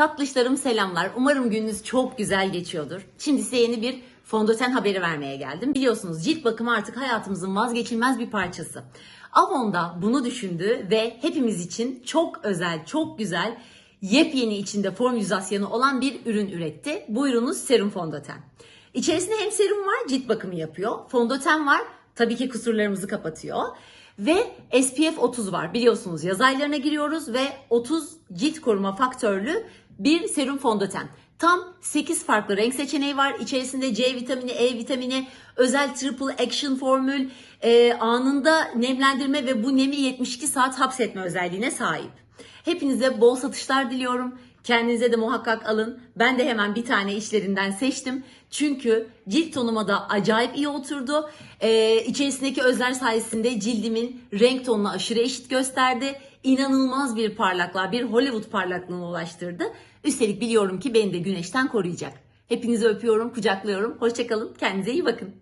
Tatlışlarım selamlar. Umarım gününüz çok güzel geçiyordur. Şimdi size yeni bir fondöten haberi vermeye geldim. Biliyorsunuz cilt bakımı artık hayatımızın vazgeçilmez bir parçası. Avon da bunu düşündü ve hepimiz için çok özel, çok güzel, yepyeni içinde formülizasyonu olan bir ürün üretti. Bu ürünümüz serum fondöten. İçerisinde hem serum var, cilt bakımı yapıyor. Fondöten var, tabii ki kusurlarımızı kapatıyor. Ve SPF 30 var. Biliyorsunuz yaz aylarına giriyoruz ve 30 cilt koruma faktörlü bir serum fondöten. Tam 8 farklı renk seçeneği var. İçerisinde C vitamini, E vitamini, özel triple action formül, e, anında nemlendirme ve bu nemi 72 saat hapsetme özelliğine sahip. Hepinize bol satışlar diliyorum. Kendinize de muhakkak alın. Ben de hemen bir tane işlerinden seçtim. Çünkü cilt tonuma da acayip iyi oturdu. Ee, içerisindeki özler sayesinde cildimin renk tonunu aşırı eşit gösterdi. İnanılmaz bir parlaklığa, bir Hollywood parlaklığına ulaştırdı. Üstelik biliyorum ki beni de güneşten koruyacak. Hepinizi öpüyorum, kucaklıyorum. Hoşçakalın, kendinize iyi bakın.